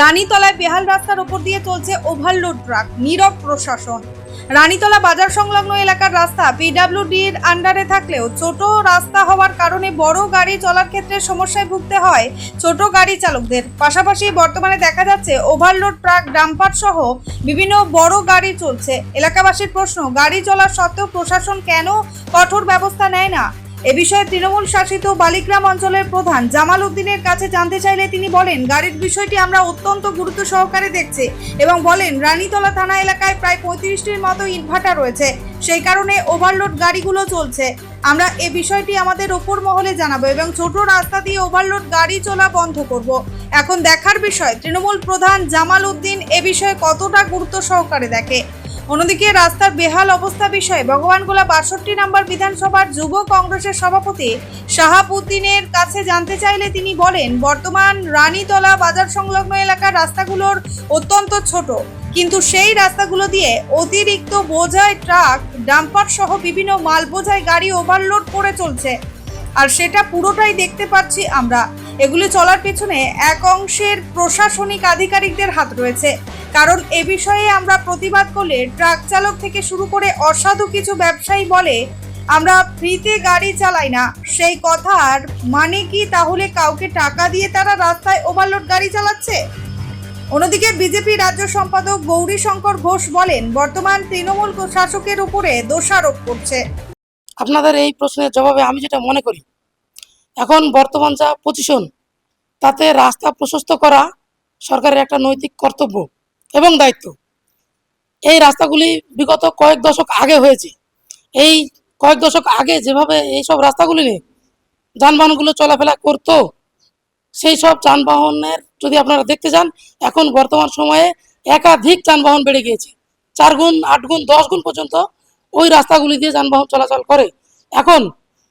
রানীতলায় বেহাল রাস্তার ওপর দিয়ে চলছে ওভারলোড ট্রাক নীরব প্রশাসন। রানীতলা বাজার সংলগ্ন এলাকার রাস্তা পিডাব্লিউডির আন্ডারে থাকলেও ছোট রাস্তা হওয়ার কারণে বড় গাড়ি চলার ক্ষেত্রে সমস্যায় ভুগতে হয় ছোট গাড়ি চালকদের। পাশাপাশি বর্তমানে দেখা যাচ্ছে ওভারলোড ট্রাক ডাম্পার সহ বিভিন্ন বড় গাড়ি চলছে। এলাকাবাসীর প্রশ্ন, গাড়ি চলার সত্ত্বেও প্রশাসন কেন কঠোর ব্যবস্থা নেয় না? এ বিষয়ে তৃণমূল শাসিত বালিগ্রাম অঞ্চলের প্রধান জামাল উদ্দিনের কাছে জানতে চাইলে তিনি বলেন, গাড়ির বিষয়টি আমরা অত্যন্ত গুরুত্ব সহকারে দেখছি এবং বলেন, রানীতলা থানা এলাকায় প্রায় পঁয়ত্রিশটির মতো ইনভার্টার রয়েছে। সেই কারণে ওভারলোড গাড়িগুলো চলছে। আমরা এ বিষয়টি আমাদের ওপর মহলে জানাব এবং ছোট রাস্তা দিয়ে ওভারলোড গাড়ি চলা বন্ধ করব। এখন দেখার বিষয়, তৃণমূল প্রধান জামাল উদ্দিন এ বিষয়ে কতটা গুরুত্ব সহকারে দেখে? অন্যদিকে রাস্তার বেহাল অবস্থা বিষয়ে ভগবানগোলা বাষট্টি নম্বর বিধানসভার যুব কংগ্রেসের সভাপতি শাহাবুদ্দিনের কাছে জানতে চাইলে তিনি বলেন, বর্তমান রানীতলা বাজার সংলগ্ন এলাকার রাস্তাগুলোর অত্যন্ত ছোট। কিন্তু সেই রাস্তাগুলো দিয়ে অতিরিক্ত বোঝাই ট্রাক, ডাম্পার সহ বিভিন্ন মাল বোঝাই গাড়ি ওভারলোড করে চলছে। আর সেটা পুরোটাই দেখতে পাচ্ছি আমরা। এগুলি চলার পেছনে এক অংশের প্রশাসনিক আধিকারিকদের হাত রয়েছে। কারণ এ বিষয়ে আমরা প্রতিবাদ করলে ট্রাক চালক থেকে শুরু করে অসাধু কিছু ব্যবসায়ী বলে, আমরা ফ্রিতে গাড়ি চালাই না। সেই কথার মানে কি তাহলে কাউকে টাকা দিয়ে তারা রাস্তায় ওভারলোড গাড়ি চালাচ্ছে? অন্যদিকে বিজেপি রাজ্য সম্পাদক গৌরী শঙ্কর ঘোষ বলেন, বর্তমান তৃণমূল শাসকের উপরে দোষারোপ করছে। আপনাদের এই প্রশ্নের জবাবে আমি যেটা মনে করি এখন বর্তমান যা পজিশন তাতে রাস্তা প্রশস্ত করা সরকারের একটা নৈতিক কর্তব্য এবং দায়িত্ব। এই রাস্তাগুলি বিগত কয়েক দশক আগে হয়েছে। এই কয়েক দশক আগে যেভাবে এই সব রাস্তাগুলি নিয়ে যানবাহনগুলো চলাফেরা করতো, সেই সব যানবাহনের যদি আপনারা দেখতে যান, এখন বর্তমান সময়ে একাধিক যানবাহন বেড়ে গিয়েছে। চার গুণ, আট গুণ, দশ গুণ পর্যন্ত ওই রাস্তাগুলি দিয়ে যানবাহন চলাচল করে। এখন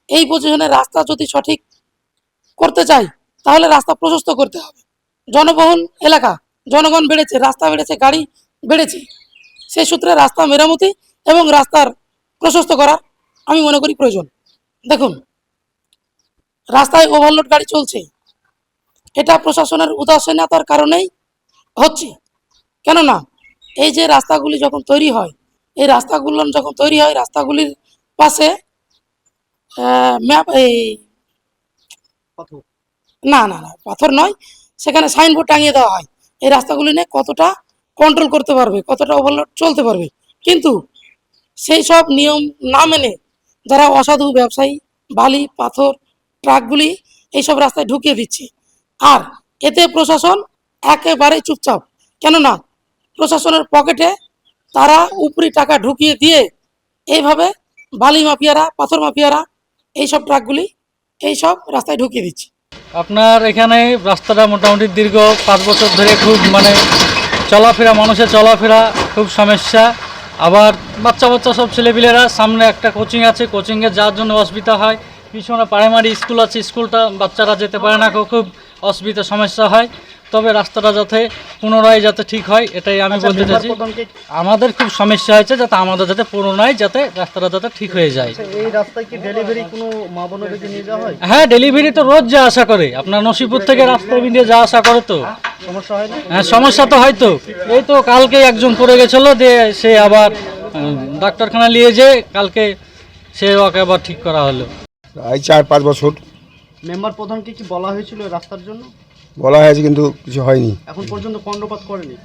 এই পজিশনে রাস্তা যদি সঠিক করতে চাই, তাহলে রাস্তা প্রশস্ত করতে হবে। জনবহুল এলাকা, জনগণ বেড়েছে, রাস্তা বেড়েছে, গাড়ি বেড়েছে। সেই সূত্রে রাস্তা মেরামতি এবং রাস্তার প্রশস্ত করা আমি মনে করি প্রয়োজন। দেখুন, রাস্তায় ওভারলোড গাড়ি চলছে। এটা প্রশাসনের উদাসীনতার কারণেই হচ্ছে। কেননা, এই যে রাস্তাগুলি যখন তৈরি হয়, এই রাস্তাগুলো যখন তৈরি হয়, রাস্তাগুলির পাশে ম্যাপ, এই না না না, পাথর নয়। সেখানে সাইনবোর্ড টাঙিয়ে দেওয়া হয়। এই রাস্তাগুলি নিয়ে কতটা কন্ট্রোল করতে পারবে, কতটা ওভারলোড চলতে পারবে। কিন্তু সেই সব নিয়ম না মেনে যারা অসাধু ব্যবসায়ী, বালি, পাথর, ট্রাকগুলি এইসব রাস্তায় ঢুকিয়ে দিচ্ছে। আর এতে প্রশাসন একেবারেই চুপচাপ। কেননা প্রশাসনের পকেটে তারা উপরি টাকা ঢুকিয়ে দিয়ে এইভাবে বালি মাফিয়ারা, পাথর মাফিয়ারা এইসব ট্রাকগুলি এইসব রাস্তায় ঢুকিয়ে দিচ্ছে। আপনার এখানে রাস্তাটা মোটামুটি দীর্ঘ পাঁচ বছর ধরে খুব মানে চলাফেরা, মানুষের চলাফেরা খুব সমস্যা। আবার বাচ্চা বাচ্চা সব ছেলেপিলেরা, সামনে একটা কোচিং আছে কোচিংয়ে যাওয়ার জন্য অসুবিধা হয়। পিছনে প্রাইমারি স্কুল আছে স্কুলটা বাচ্চারা যেতে পারে না, খুব অসুবিধা, সমস্যা হয়। তবে রাস্তাটা যাতে পুনরায় যাতে ঠিক হয় এটাই আমি বলতে চাইছি। আমাদের খুব সমস্যা হয়েছে যাতে আমাদের যাতে পুনরায় যাতে রাস্তাটা যাতে ঠিক হয়ে যায়। এই রাস্তায় কি ডেলিভারি কোনো মা বোনেদেরকে নিয়ে যাওয়া হয়? হ্যাঁ ডেলিভারি তো রোজ যা আশা করে। আপনার নসিপুর থেকে রাস্তায় দিয়ে যা আশা করে তো। সমস্যা হয় না? হ্যাঁ সমস্যা তো হয়তো এই তো কালকে একজন পড়ে গেছিল দিয়ে সে আবার ডাক্তারখানা নিয়ে যে কালকে সে ওকে আবার ঠিক করা হলো। এই চার পাঁচ বছর। মেম্বার প্রধানকে কি বলা হয়েছিল রাস্তার জন্য? বলা হয়েছে কিন্তু কিছু হয়নি। এখন পর্যন্ত কর্ণপাত করেনি?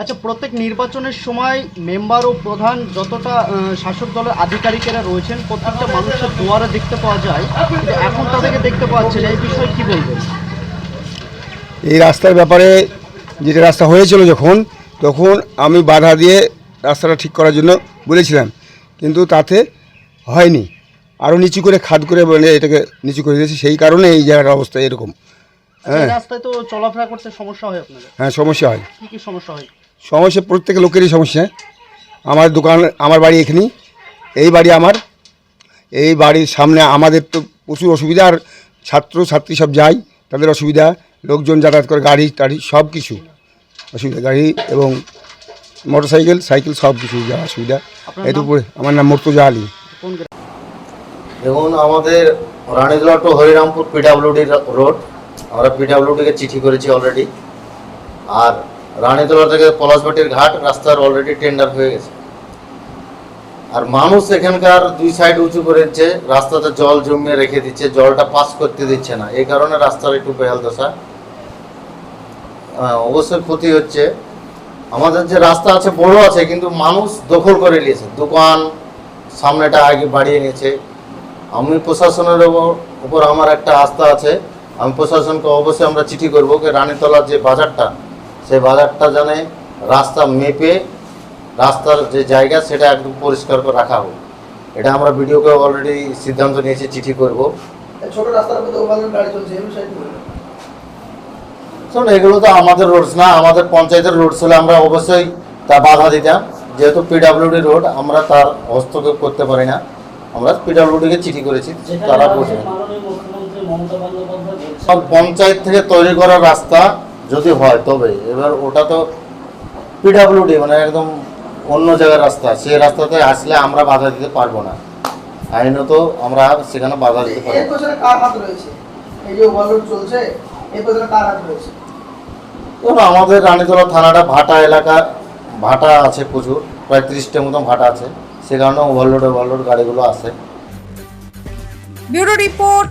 আচ্ছা প্রত্যেক নির্বাচনের সময় মেম্বার ও প্রধান যতটা শাসক দলের আধিকারিকেরা রয়েছেন প্রত্যেকটা মানুষের দুয়ারে দেখতে পাওয়া যায়। কিন্তু এখন তাদেরকে দেখতে পাওয়া যাচ্ছে না এই বিষয়ে কি বলবেন? এই রাস্তার ব্যাপারে যেটা রাস্তা হয়েছিল যখন তখন আমি বাধা দিয়ে রাস্তাটা ঠিক করার জন্য বলেছিলাম। কিন্তু তাতে হয়নি। আরও নিচু করে খাদ করে মানে এটাকে নিচু করে দিয়েছি সেই কারণে এই জায়গাটার অবস্থা এরকম। রাস্তায় তো চলাফেরা করতে সমস্যা হয় আপনাদের? হ্যাঁ সমস্যা হয়। কি কি সমস্যা হয়? সমস্যা প্রত্যেক লোকেরই সমস্যা। আমার দোকান আমার বাড়ি এখানেই। এই বাড়ি আমার। এই বাড়ির সামনে আমাদের তো প্রচুর অসুবিধা আর ছাত্র ছাত্রী সব যায় তাদের অসুবিধা। লোকজন যাতায়াত করে গাড়ি টাড়ি সব কিছু। অসুবিধা গাড়ি এবং মোটর সাইকেল সাইকেল সব কিছু যা অসুবিধা। এর উপরে আমার নাম মর্তুজা আলী? দেখুন আমাদের Ranitala to Harirampur PWD road. আমরা পিডাব্লিউডিকে চিঠি করেছি অলরেডি আর রানীতলা থেকে পলাশবাটির ঘাট রাস্তার অলরেডি টেন্ডার হয়ে গেছে। আর মানুষ এখানকার দুই সাইড উঁচু করেছে রাস্তাতে জল জমিয়ে রেখে দিচ্ছে, জলটা পাস করতে দিচ্ছে না। এই কারণে রাস্তার একটু বেহাল দশা। অবশ্যই ক্ষতি হচ্ছে। আমাদের যে রাস্তা আছে, বড় আছে, কিন্তু মানুষ দখল করে নিয়েছে। দোকান সামনেটা আগে বাড়িয়ে নিয়েছে। আমি প্রশাসনের উপর আমার একটা আস্থা আছে। আমি প্রশাসনকে অবশ্যই আমরা চিঠি করব যে রানীতলার যে বাজারটা সেই বাজারটা জানে রাস্তা মেপে রাস্তার যে জায়গা সেটা একদম পরিষ্কার করে রাখা হোক। এটা আমরা ভিডিওকে অলরেডি সিদ্ধান্ত নিয়েছি চিঠি করব। ছোট রাস্তার মধ্যে ওভারলোড গাড়ি চলছে এই বিষয়ে কি বলবেন? শোন এগুলো তো আমাদের রোডস না আমাদের পঞ্চায়েতের রোডস হলে আমরা অবশ্যই তা বাধা দিতাম। যেহেতু পিডাব্লিউডি রোড আমরা তার হস্তক্ষেপ করতে পারি না। আমরা পিডাব্লিউডিকে চিঠি করেছি তারা বোঝে সব পঞ্চায়েত থেকে তৈরি করা রাস্তা যদি হয় তবে এবার ওটা তো পিডাব্লিউডি মানে একদম অন্য জায়গার রাস্তা। সেই রাস্তাতে আসলে আমরা বাধা দিতে পারব না। আইনত আমরা সেখানে বাধা দিতে পারব না। আমাদের রানীতলা থানাটা ভাটা এলাকা ভাটা আছে প্রচুর প্রায় ত্রিশটার মতন ভাটা আছে। সে কারণে ওভারলোড ওভারলোড গাড়িগুলো আসে। Bureau report